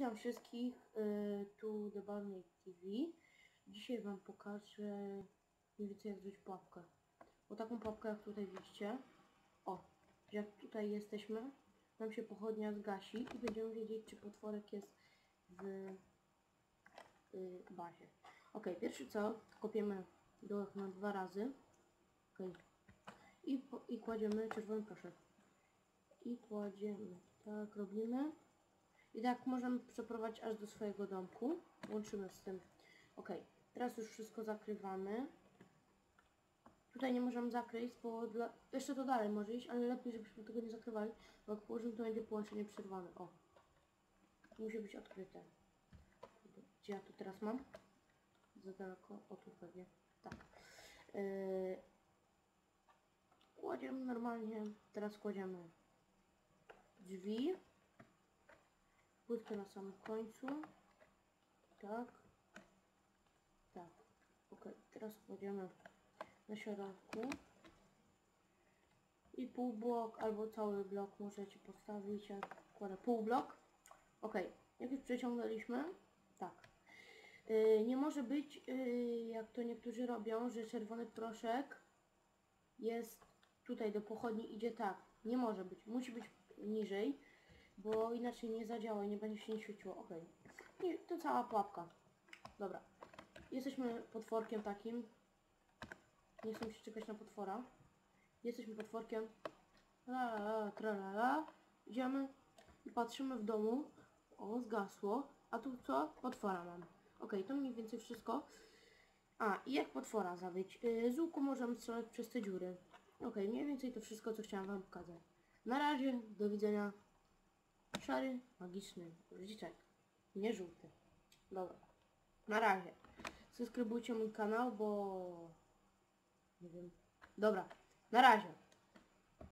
Witam wszystkich, y, tu Barney TV. Dzisiaj wam pokażę mniej więcej jak zrobić pułapkę. Bo taką pułapkę jak tutaj widzicie, o, jak tutaj jesteśmy, nam się pochodnia zgasi i będziemy wiedzieć czy potworek jest w y, bazie. Ok, pierwszy co, kopiemy dołek na dwa razy. Ok. I, I kładziemy czerwony proszek. I kładziemy, tak robimy. I tak możemy przeprowadzić aż do swojego domku. Łączymy z tym. Ok, teraz już wszystko zakrywamy. Tutaj nie możemy zakryć, bo dla... jeszcze to dalej może iść, ale lepiej, żebyśmy tego nie zakrywali, bo jak położymy, to będzie połączenie przerwane. O, musi być odkryte. Gdzie ja tu teraz mam? Za daleko? O, tu pewnie. Tak. Yy... Kładziemy normalnie. Teraz kładziemy drzwi. Płytkę na samym końcu. Tak. Tak. Ok, teraz kładziemy na środku. I pół blok albo cały blok możecie postawić. Ja kładę pół blok. Ok, jak już przeciągnęliśmy, tak. Yy, nie może być, yy, jak to niektórzy robią, że czerwony proszek jest tutaj do pochodni idzie tak. Nie może być. Musi być niżej bo inaczej nie zadziała i nie będzie się nie świeciło. Ok. I to cała pułapka. Dobra. Jesteśmy potworkiem takim. Nie chcę się czekać na potwora. Jesteśmy potworkiem. La la tra la la. Idziemy i patrzymy w domu. O, zgasło. A tu co? Potwora mam. Ok, to mniej więcej wszystko. A, i jak potwora zabić? Yy, z łuku możemy strzelać przez te dziury. Ok, mniej więcej to wszystko, co chciałam wam pokazać. Na razie, do widzenia. Szary, magiczny guziczek. Nie żółty. Dobra. Na razie. Subskrybujcie mój kanał, bo... Nie wiem. Dobra. Na razie.